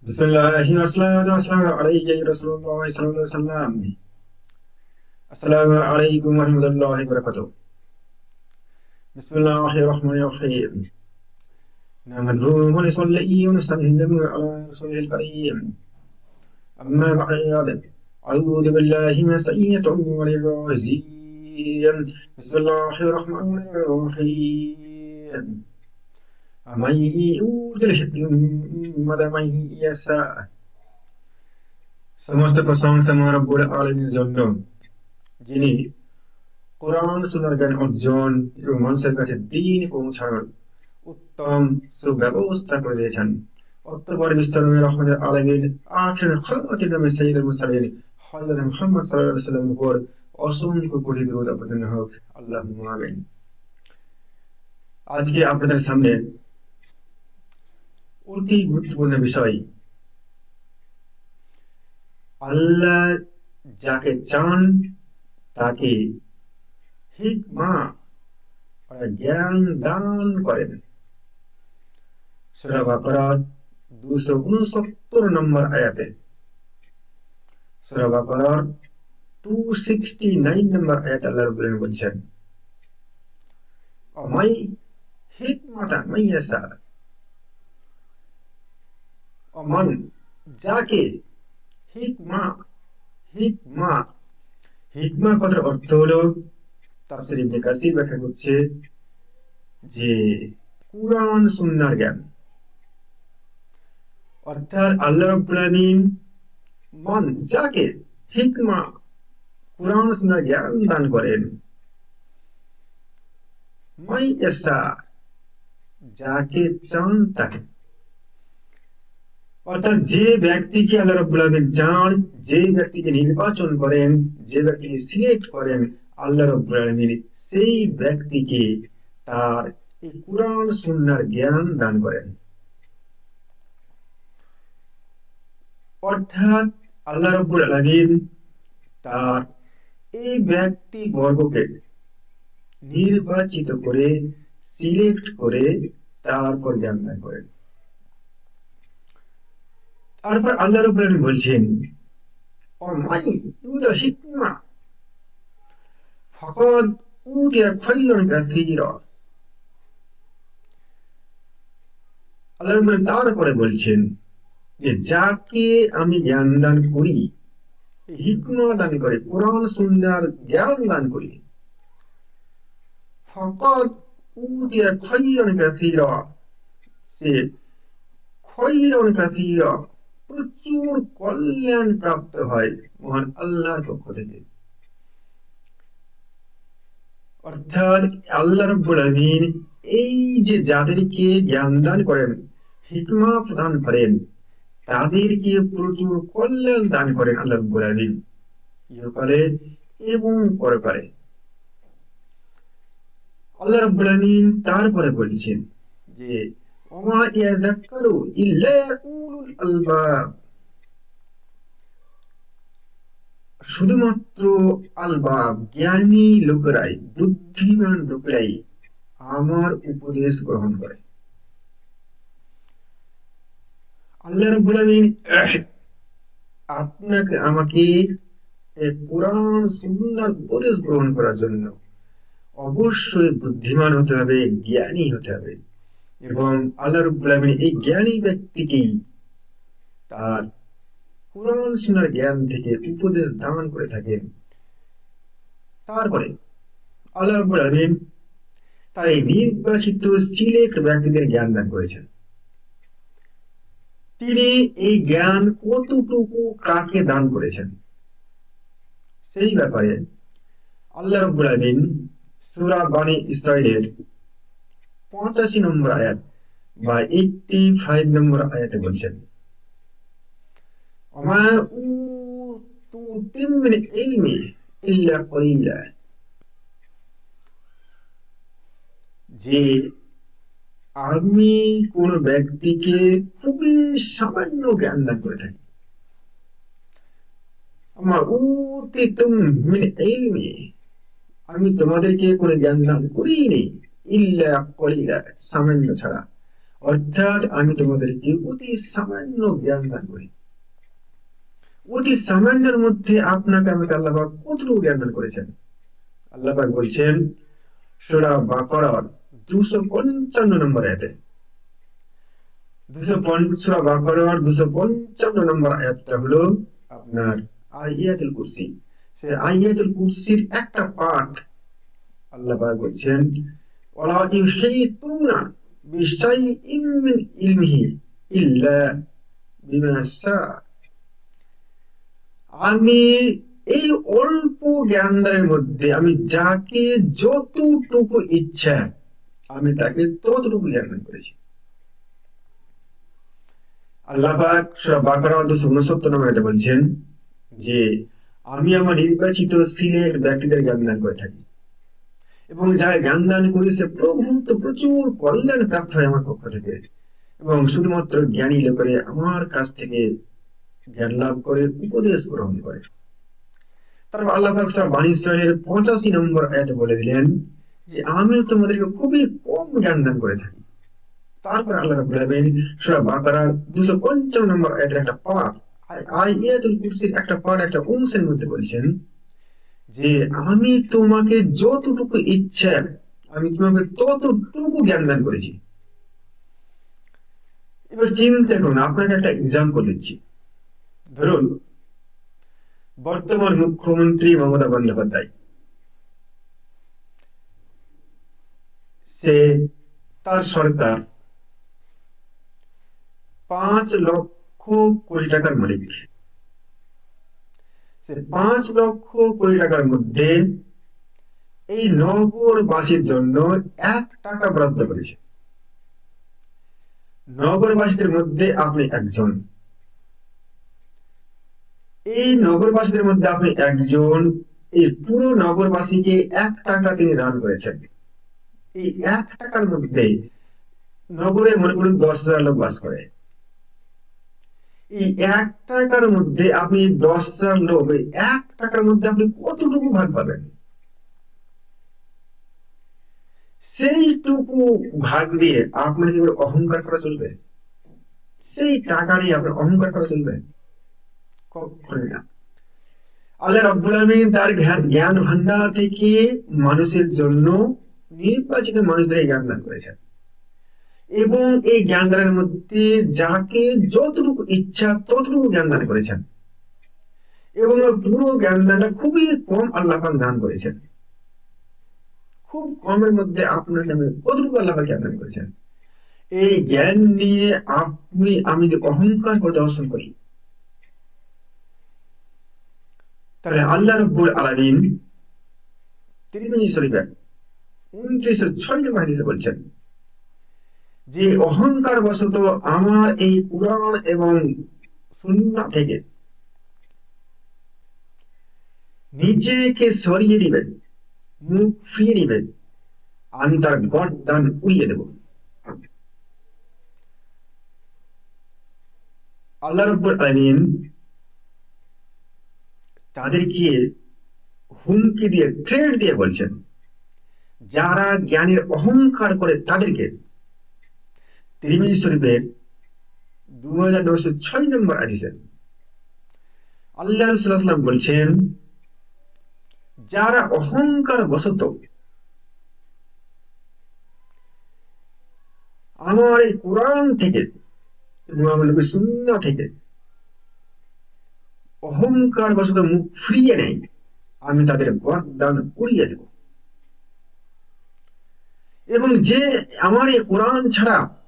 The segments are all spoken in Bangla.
بسم الله والصلاة والسلام رسول الله صلى الله عليه وسلم السلام عليكم ورحمة الله وبركاته. بسم الله الرحمن الرحيم. نحمده ونصلي ونسلم على رسوله الكريم. أما بعد أعوذ بالله من الشيطان الرجيم. بسم الله الرحمن الرحيم. ومن يؤت الحكمة من يشاء সমস্ত প্রশংসা মহারব্বুল আলমীর জন্য যিনি কোরআন সুনার জ্ঞান অর্জন এবং মানুষের কাছে দিন পৌঁছানোর উত্তম সুব্যবস্থা করে দিয়েছেন অতঃপর বিস্তরণের রহমতের আলমীর আখের খালতের নামে সৈয়দুল মুরসালিন হযরত মুহাম্মদ সাল্লাল্লাহু আলাইহি সাল্লামের উপর অসংখ্য কোটি দরুদ অবতীর্ণ হোক আল্লাহুম্মা আমিন আজকে আপনাদের সামনে অতি গুরুত্বপূর্ণ বিষয়। আল্লাহ যাকে চান, তাকে জ্ঞান দান করেন। সূরা বাকারা 269 নম্বর আয়াতে। সূরা বাকারা 269 নম্বর আয়াত আল্লাহ রাব্বুল আলামিন বলছেন মাইয়াসা অমান যাকে হিকমা হিকমা। হিকমা কথার অর্থ হলো, তাফসীর ইবনে কাসির ব্যাখ্যা করছে যে কুরআন সুন্নাহর জ্ঞান। অর্থাৎ আল্লাহ রাব্বুল আলামিন মান, যাকে হিকমা, কুরআন সুন্নাহর জ্ঞান দান করেন। মাই এসা যাকে চান তাকে। অর্থাৎ যে ব্যক্তিকে আল্লাহ রাব্বুল আলামিন চান যে ব্যক্তিকে নির্বাচন করেন, যে ব্যক্তিকে সিলেক্ট করেন, আল্লাহ রাব্বুল আলামিন সেই ব্যক্তিকে তার এই কুরআন সুন্নাহর জ্ঞান দান করেন। অর্থাৎ আল্লাহ রাব্বুল আলামিন তার এই ব্যক্তি বর্গকে নির্বাচিত করে, সিলেক্ট করে তারপর জ্ঞান দান করেন। তারপর আল্লাহ রাব্বুল আলামিন বলছেন খাইরান কাসীরা আল্লাহ তারপরে বলছেন যে, যাকে আমি জ্ঞান দান করি হিকমা দান করে, কোরআন, সুন্নাহর জ্ঞান দান করি ফাকাদ উতিয়া খাইরান কাসীরা সে খৈরান কাসীরা প্রচুর কল্যাণ প্রাপ্ত হয় মহান আল্লাহর পক্ষ থেকে। অর্থাৎ আল্লাহ রাব্বুল আলামিন এই যে যাদেরকে জ্ঞান দান করেন, হিকমা প্রদান করেন, তাদেরকে প্রচুর কল্যাণ দান করেন আল্লাহ রাব্বুল আলামিন। ইহকালে এবং পরকালে আল্লাহ রাব্বুল আলামিন তারপরে বলছেন যে শুধুমাত্র আলবাব জ্ঞানী লোকেরাই, বুদ্ধিমান লোকেরাই আমার উপদেশ গ্রহণ করে। আল্লাহ আলামিন আপনাকে আমাকে কোরআন সুন্নাহর উপদেশ গ্রহণ করার জন্য অবশ্যই বুদ্ধিমান হতে হবে, জ্ঞানী হতে হবে। এবং আল্লাহ রব্বুল আলামিন এই জ্ঞানী ব্যক্তিকেই তার কোরআন সুন্নাহর জ্ঞান থেকে উপদেশ দান করে থাকেন। তারপরে আল্লাহ রব্বুল আলামিন তার এই নির্বাচিত সিলেক্ট ব্যক্তিদের জ্ঞান দান করেছেন। তিনি এই জ্ঞান কতটুকু কাকে দান করেছেন? সেই ব্যাপারে আল্লাহ রব্বুল আলামিন সূরা বানি ইসরাইলের পঁচাশি নম্বর আয়াত বা এইটটি ফাইভ নম্বর আয়াতে বলছেন وما أوتيتم من علم إلا قليلا যে আমি কোন ব্যক্তিকে খুবই সামান্য জ্ঞান দান করে থাকি আমার উতিতুম মিন ইলমি আমি তোমাদেরকে কোনো জ্ঞান দান করিনি ইল্লা কলিলা, সামান্য ছাড়া। অর্থাৎ আমি তোমাদেরকে অতি সামান্য জ্ঞান দান করি। অতি সামান্যের মধ্যে আপনাকে আমাকে আল্লাহ কতটুকু জ্ঞান দান করেছেন? আল্লাহ বলছেন, সূরা বাকারার দুশো পঞ্চান্ন নম্বর আয়াতে। দুশো সূরা বাকারার দুশো পঞ্চান্ন নম্বর আয়াতটা হলো আপনার আয়াতুল কুরসি। সে আয়াতুল কুরসির একটা পাঠ আল্লাহ বলছেন ওয়ালা ইউহিতুনা বিশাইইন মিন ইলমিহি ইল্লা বিমা শাআ আমি এই অল্প জ্ঞানদারের মধ্যে আমি যাকে যতটুকু ইচ্ছা, আমি তাকে ততটুকু জ্ঞান করেছি। আল্লাহ পাক সূরা বাকারা অধ্যায় 69 নম্বরে এটা বলছেন যে, আমি আমার নির্বাচিত সিলের ব্যক্তিদের জ্ঞান দান করে থাকি। এবং যারা জ্ঞান দান করি সে প্রভু তো প্রচুর কল্যাণ প্রাপ্ত হয় আমার পক্ষ থেকে। এবং শুধুমাত্র জ্ঞানী লোকেরা আমার কাছ থেকে জ্ঞান লাভ করে, উপদেশ গ্রহণ করে। তারপর আল্লাহ বানী ইসরাইলের 85 নম্বর আয়াতে বলে দিলেন যে, আমি তোমাদেরকে খুবই কম জ্ঞান দান করে থাকি। তারপর আল্লাহ আলামিন সূরা বাকারার 255 নম্বর আয়াতের একটা পাঠ আয়াতুল কুরসির একটা পাঠ একটা অংশের মধ্যে বলছেন যে আমি তোমাকে যতটুকু ইচ্ছা, আমি তোমাকে ততটুকু জ্ঞান দান করেছি। এবার চিন্তা করুন, আপনাকে একটা এক্সাম্পল দিচ্ছি। ধরুন, বর্তমান মুখ্যমন্ত্রী মমতা বন্দ্যোপাধ্যায়। সে, তার সরকার পাঁচ লক্ষ কোটি টাকার মালিক। পাঁচ লক্ষ কোটি টাকার মধ্যে এই নগরবাসীর জন্য এক টাকা বরাদ্দ করেছে। নগরবাসীদের মধ্যে আপনি একজন। এই নগরবাসীদের মধ্যে আপনি একজন। এই পুরো নগরবাসীকে এক টাকা তিনি দান করেছেন। এই এক টাকার মধ্যে নগরে মনে করুন দশ হাজার লোক বাস করে। এই এক টাকার মধ্যে আপনি দশ হাজার লোক, এই এক টাকার মধ্যে আপনি কতটুকু ভাগ পাবেন? সেইটুকু ভাগ দিয়ে আপনার কি অহংকার করা চলবে, সেই টাকা নিয়ে আপনার অহংকার করা চলবে, কখনোই আল্লাহ রাব্বুল আলামিন তার জ্ঞান ভান্ডার থেকে মানুষের জন্য নির্বাচিত মানুষদের জ্ঞান দান করেছেন। এবং এই জ্ঞান দানের মধ্যে যাকে যতটুকু ইচ্ছা ততটুকু জ্ঞান দান করেছেন। এবং পুরো জ্ঞান দানটা খুবই কম আল্লাহ দান করেছেন। খুব কমের মধ্যে আপনাকে আমি কতটুকু আল্লাহ জ্ঞান দান করেছেন? এই জ্ঞান নিয়ে আপনি, আমি যদি অহংকার করে দর্শন করি, তাহলে আল্লাহ রব্বুল আলামিন তিরমিজি শরীফের উনত্রিশশো ছয় নম্বর বলছেন যে অহংকার বশত আমার এই পুরাণ এবং সুন্নাহ থেকে নিজেকে সরিয়ে দিবেন, মুখ ফিরিয়ে দিবেন, আমি তার গর্দান উড়িয়ে দেব। আল্লাহ রব্বুল আলামিন তাদেরকে হুমকি দিয়ে থ্রেড দিয়ে বলছেন, যারা জ্ঞানের অহংকার করে তাদেরকে তিরিমিজি শরীফের দু হাজার নশো ছয় নম্বর আদিসেন আল্লাহ রসুল্লাহাম বলছেন যারা অহংকার বশত আমার এই কোরআন থেকে সুন্নাহ থেকে অহংকার বশত মুখ ফিরিয়ে নেয় আমি তাদের বরদান উড়িয়ে দেব। এবং যে আমার এই কোরআন ছাড়া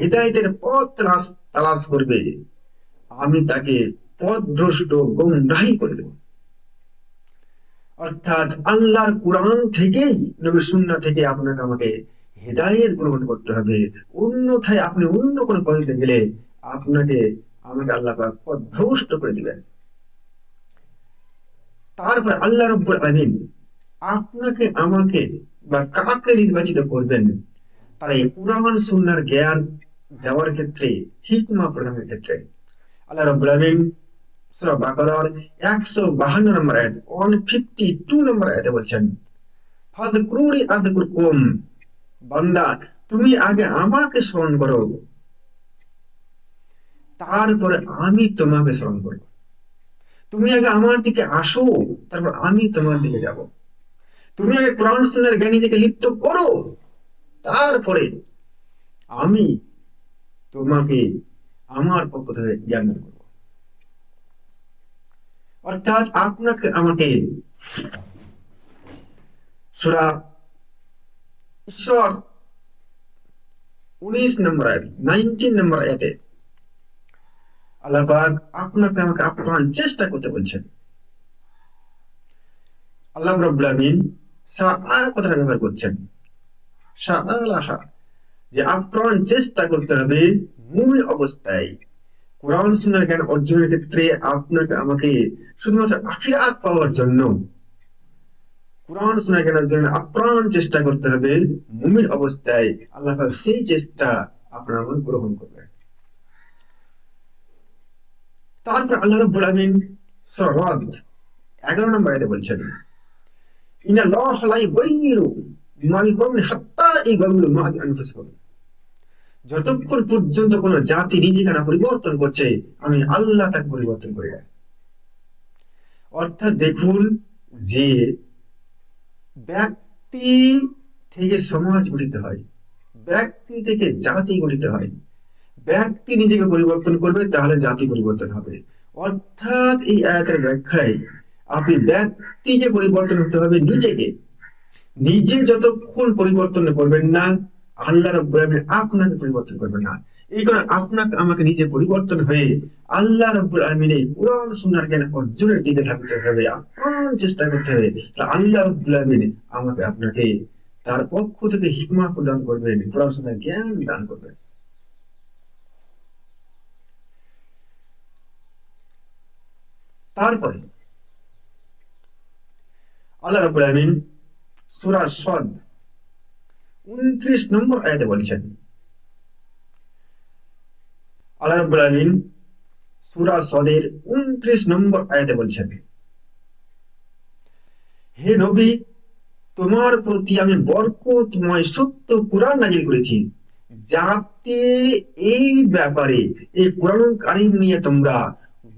হৃদায়তের পথ তালাশ তালাশ করবে। আমি তাকে পথভ্রষ্ট গুমরাহী করে দেব। অর্থাৎ আল্লাহর কোরআন থেকেই, নবী সুন্না থেকে আপনাকে আমাকে হেদায়েত গ্রহণ করতে হবে। অন্যথায় আপনি অন্য কোনো পথে গেলে আপনাকে, আমাকে আল্লাহ পথভ্রষ্ট করে দিবেন। তারপর আল্লাহ রব্বুল আলামিন আপনাকে, আমাকে বা কাকে নির্বাচিত করবেন, তারা এই পুরাণ সুন্নার জ্ঞান দেওয়ার ক্ষেত্রে হিকমা প্রদানের ক্ষেত্রে। আল্লাহ রব্বুল সূরা বাকারার 152 নম্বর আয়াত 152 নম্বর আয়াতে বলছেন আযকুরকুম বান্দা, তুমি আগে আমাকে স্মরণ করো। তারপরে আমি তোমাকে স্মরণ করব। তুমি আগে আমার দিকে আসো, তারপর আমি তোমার দিকে যাব। তুমি আগে কোরআন, সুন্নাহর জ্ঞানী থেকে লিপ্ত করো। তারপরে আমি তোমাকে আমার পক্ষ থেকে জ্ঞান করব অর্থাৎ আপনাকে আমাকে সুরা ঈশ্বর উনিশ নম্বর নাইনটিন নম্বর আয়াতে আল্লাহবাক আপনাকে আমাকে আপ্রাণ চেষ্টা করতে বলছেন। আল্লাহ রাব্বুল আমিন সাআ কথাটা ব্যবহার করছেন। সাআলাহা যে আপ্রাণ চেষ্টা করতে হবে মুমিন অবস্থায়। কোরআন সুন্নাহর জ্ঞান অর্জনের ক্ষেত্রে আপনাকে আমাকে শুধুমাত্র আখিরাত পাওয়ার জন্য কোরআন আপ্রাণ চেষ্টা করতে হবে মুমিন অবস্থায়। আল্লাহ সেই চেষ্টা আপনার মন গ্রহণ করবেন। তারপর আল্লাহ রাব্বুল আমিন 11 নম্বর আয়াতে বলছেন ইন্না আল্লাহ লা ইউগাইয়িরু মা বিকওমিন হাত্তা ইউগাইয়িরু মা বিআনফুসিহিম যতক্ষণ পর্যন্ত কোন জাতি নিজেকে না পরিবর্তন করছে, আমি আল্লাহ তাকে পরিবর্তন করে অর্থাৎ দেখুন যে ব্যক্তি থেকে সমাজ গঠিত হয়, ব্যক্তি থেকে জাতি গঠিত হয়, ব্যক্তি নিজেকে পরিবর্তন করবে, তাহলে জাতি পরিবর্তন হবে। অর্থাৎ এই আয়াতের ব্যাখ্যায় আপনি ব্যক্তিকে পরিবর্তন হতে হবে নিজেকে। নিজে যতক্ষণ পরিবর্তন করবেন না, আল্লাহ আলামিন আপনাকে পরিবর্তন করবেন না। এই কারণে আপনাকে, আমাকে নিজে পরিবর্তন হয়ে আল্লাহ রাব্বুল আলামিনের কোরআন সুন্নাহর জ্ঞান অর্জনের দিকে থাকতে হবে আপ্রাণ চেষ্টা করতে হবে। আল্লাহ রাব্বুল আলামিন আমাকে আপনাকে তার পক্ষ থেকে হিকমা প্রদান করবেন, কোরআন সুন্নাহর জ্ঞান দান করবেন। তারপরে, আল্লাহ রাব্বুল আলামিন সূরা সদ। উনত্রিশ নম্বর আয়াতে বলেছেন। আল্লাহ রাব্বুল আলামিন সূরা সদের উনত্রিশ নম্বর আয়াতে হে নবী, তোমার প্রতি আমি বরকতময় সত্য কোরআন নাজিল করেছি, যাতে এই ব্যাপারে, এই কোরআন কারিম নিয়ে তোমরা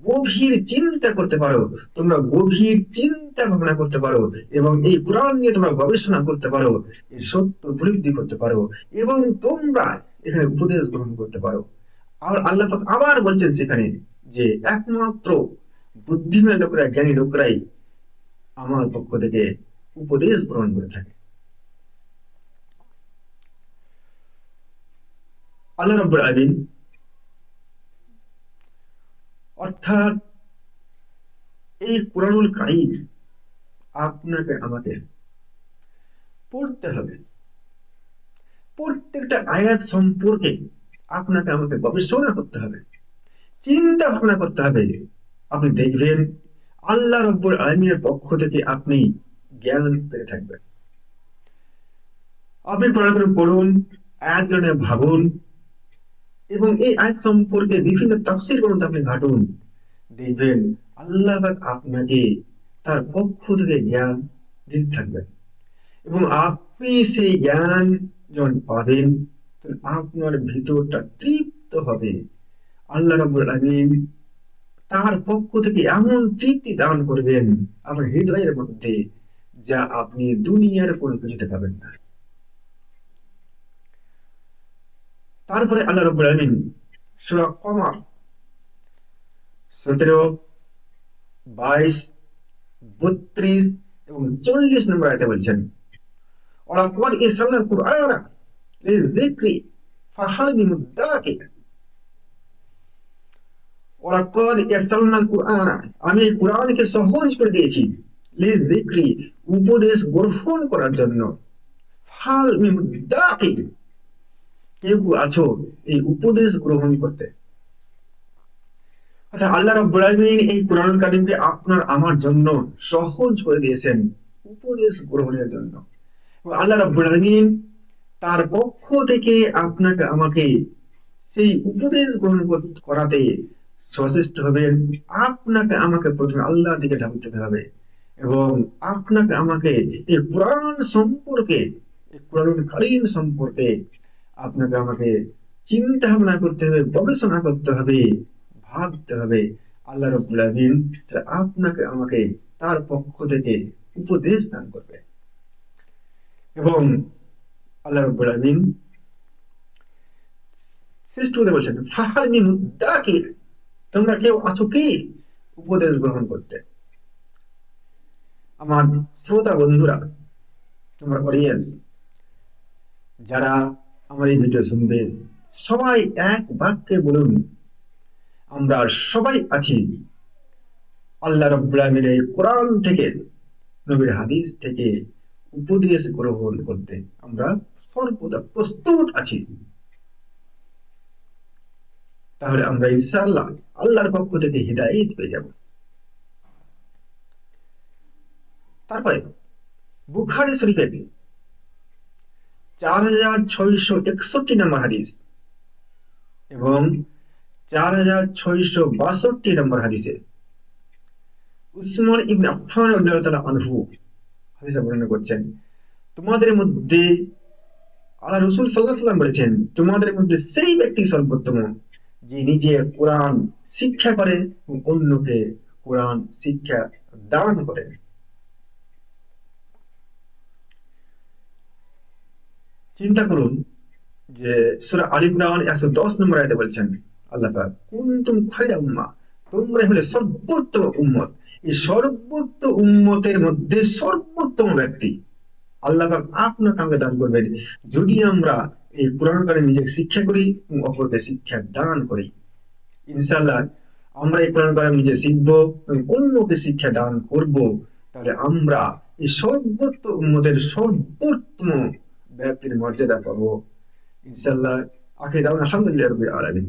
গভীর চিন্তা করতে পারো, তোমরা গভীর চিন্তা ভাবনা করতে পারো এবং এই কোরআন নিয়ে তোমরা গবেষণা করতে পারো এর সত্য উপলব্ধি করতে পারো এবং তোমরা এখানে উপদেশ গ্রহণ করতে পারো। আর আল্লাহ আবার বলছেন সেখানে যে একমাত্র বুদ্ধিমান লোকরা, জ্ঞানী লোকরাই আমার পক্ষ থেকে উপদেশ গ্রহণ করে থাকে। আল্লাহ রব্বুল আলামিন অর্থাৎ এই কোরআনুল কারিম আপনাকে আমাদের পড়তে হবে। প্রত্যেকটা আয়াত সম্পর্কে আপনাকে আমাকে গবেষণা করতে হবে। চিন্তা ভাবনা করতে হবে। আপনি দেখবেন আল্লাহ রব্বুল আলমীর পক্ষ থেকে আপনি জ্ঞান পেয়ে থাকবেন। আপনি করে পড়ুন আয়াত ভাবুন এবং এই আয়াত সম্পর্কে বিভিন্ন তাফসির গ্রন্থ আপনি ঘাটুন। দেখবেন। আল্লাহ আপনাকে তার পক্ষ থেকে জ্ঞান দিতে থাকবেন। এবং আপনি সেই জ্ঞান যখন পাবেন আপনার ভিতরটা তৃপ্ত হবে। আল্লাহ রাব্বুল আলামিন তার পক্ষ থেকে এমন তৃপ্তি দান করবেন আমার হৃদয়ের মধ্যে যা আপনি দুনিয়ার কোনো কিছুতে পাবেন না। তারপরে আল্লাহ রব্বুল আলামিন সূরা কমার সতেরো, বাইশ, বত্রিশ এবং চল্লিশ নম্বর আয়তে বলছেন লিযিকরি ফাহাল কুরআনা আমি কুরআনকে সহজ করে দিয়েছি, লিযিকরি উপদেশ গ্রহণ করার জন্য। ফাহাল মুদ্দাকির কেউ আছো? এই উপদেশ গ্রহণ করতে। আচ্ছা আল্লাহ রাব্বুল আলামিন এই কোরআন কারিমকে আপনার, আমার জন্য সহজ করে দিয়েছেন উপদেশ গ্রহণের জন্য। আল্লাহ রাব্বুল আলামিন তার পক্ষ থেকে আপনাকে, আমাকে সেই উপদেশ গ্রহণ করাতে সচেষ্ট হবেন। আপনাকে আমাকে প্রথমে আল্লাহর দিকে ঢাকতে হবে এবং আপনাকে আমাকে এই কোরআন সম্পর্কে কোরআন কারিম সম্পর্কে আপনাকে আমাকে চিন্তা ভাবনা করতে হবে, গবেষণা করতে হবে, ভাবতে হবে। আল্লাহ আলামিন আপনাকে আমাকে তার পক্ষ থেকে উপদেশ দান করবে। এবং আল্লাহ আলামিন শ্রেষ্ঠ করে বলছেন তোমরা কেউ আছো কি? উপদেশ গ্রহণ করতে। আমার শ্রোতা বন্ধুরা, আমার অডিয়েন্স যারা আমার এই ভিডিও সবাই এক বাক্যে বলুন, আমরা সবাই আছি আল্লাহ রব্বুল এই কোরআন থেকে, নবীর হাদিস থেকে উপদেশ গ্রহণ করতে। আমরা সর্বদা প্রস্তুত আছি। তাহলে আমরা ইনশাআল্লাহ আল্লাহর পক্ষ থেকে হৃদায়ত পেয়ে যাব। তারপরে বুখারি শরীফের চার হাজার একষট্টি নম্বর হাদিস এবং চার হাজার বাষট্টি নম্বর হাদিসে উসমান আনহু বর্ণনা করছেন, তোমাদের মধ্যে আল্লাহ রসুল আলাইহি সাল্লাম বলেছেন, তোমাদের মধ্যে সেই ব্যক্তি সর্বোত্তম যে নিজে কোরআন শিক্ষা করে এবং অন্যকে কোরআন শিক্ষা দান করে চিন্তা করুন যে সূরা আল ইমরান 110 নম্বর আয়াতে বলছেন, আল্লাহ পাক, কুনতুম খায়রা উম্মাহ তোমরা হলে সর্বোত্তম উম্মত। এই সর্বোত্তম উম্মতের মধ্যে সর্বোত্তম ব্যক্তি আল্লাহ পাক আপনাকে আমাকে দান করবেন। যদি আমরা এই কোরআন কারে নিজেকে শিক্ষা করি এবং অপরকে শিক্ষা দান করি, ইনশাআল্লাহ আমরা এই কোরআন কারে নিজে শিখব এবং অন্যকে শিক্ষা দান করব। তাহলে আমরা এই সর্বোত্তম উম্মতের সর্বোত্তম ব্যক্তির মর্যাদা পাবো। ইনশাল্লাহ আখির দাওয়ানা আলহামদুলিল্লাহ রাব্বিল আলামিন।